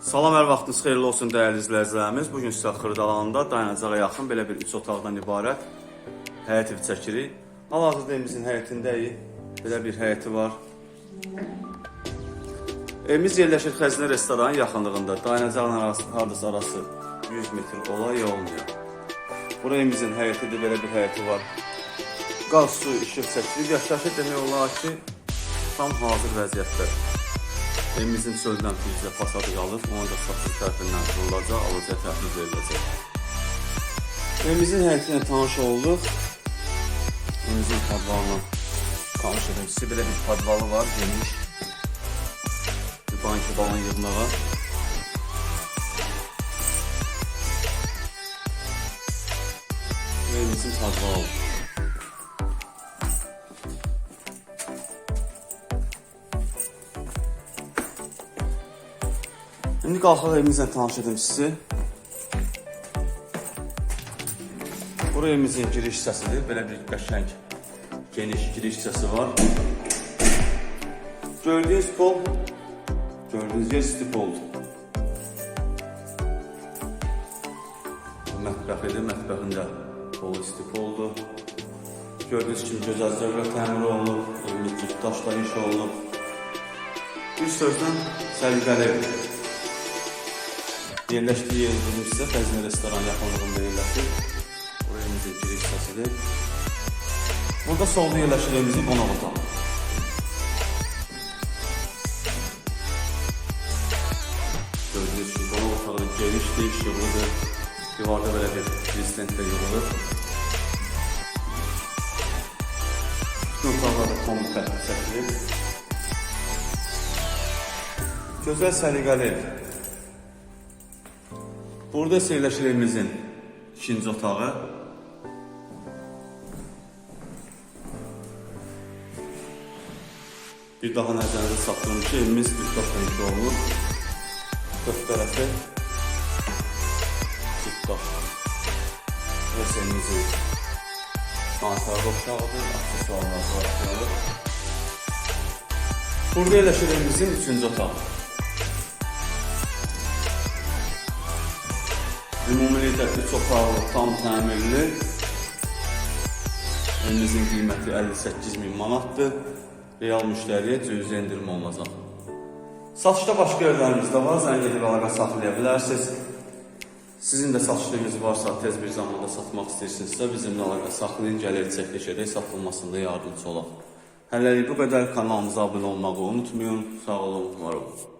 Salam, hər vaxtınız xeyirli olsun dəyərli izləyicilərimiz. Bu gün sizə Xırdalanda dayanacağa yaxın belə bir 3 otaqdan ibarət həyət evi çəkirik. Hal-hazırda evimizin həyətindəyik. Belə bir həyəti var. Evimiz yerləşir Xəzinə restoranın yaxınlığında. Dayanacağın arası, hardasa arası 100 metr ola ya olmuyor. Bura evimizin həyətidir, belə bir həyəti var. Qaz, su, işıq çəkilir. Yaşayışı demək olar ki, tam hazır vəziyyətdə. Evimizin çöldən filtrə fasadı qalır. Ona da satış tərəfindən qurulacaq, alıcıya təhvil veriləcək. Evimizin həyəti ilə tanış olduq. Evimizin podvalına tanış edim. Sizə belə bir podvalı var, geniş. Bir banki balon yığmağa. Evimizin podvalı. İndi qalxaq evimizlə tanış edim sizi. Bura evimizin giriş hissəsidir. Belə bir qəşəng, geniş giriş hissəsi var. Gördüyünüz pol, gördüyünüz yer stip oldu. Mətbəxidir, mətbəxində polu stip oldu. Gördüyünüz kimi gözəl zövqlə təmir olunub, evimiz daşla inşa olunub. Bir sözlə səliqəli evdir. Yerləşdiyi yer sizə Xəzinə restoran yaxınlığında yerləşir. Evimizin giriş hissəsidir. Burada solda yerləşir evimizin qonaq otağı. Gördüyünüz kimi qonaq otağı genişdir, işıqlıdır. Divarda belə bir prezident də yığılır. Bütün otaqlarda kombi çəkilir. Gözəl səliqəli. Burada yerləşir evimizin ikinci otağı. Bir daha nəzərinizə saxlayın ki, evimiz bir daşla olunur. Dörd tərəfi cüt daş. Burası evimizin boşağıdır, aksesuarlar var. Burada yerləşir evimizin üçüncü otağı. Ümumilikdə çox ağırlı, tam təmirli. Evimizin qiyməti 58 min manatdır. Real müştəriyə cüzi endirim olunacaq. Satışda başqa yerlərimiz də var, zəng edib əlaqə saxlaya bilərsiniz. Sizin də satışlarınız varsa, tez bir zamanda satmaq istəyirsinizsə, bizimlə əlaqə saxlayın, gəlir çəkiliş edək, satılmasında yardımcı olaq. Hələlik bu qədər kanalımıza abunə olmağı unutmayın. Sağ olun, var olun.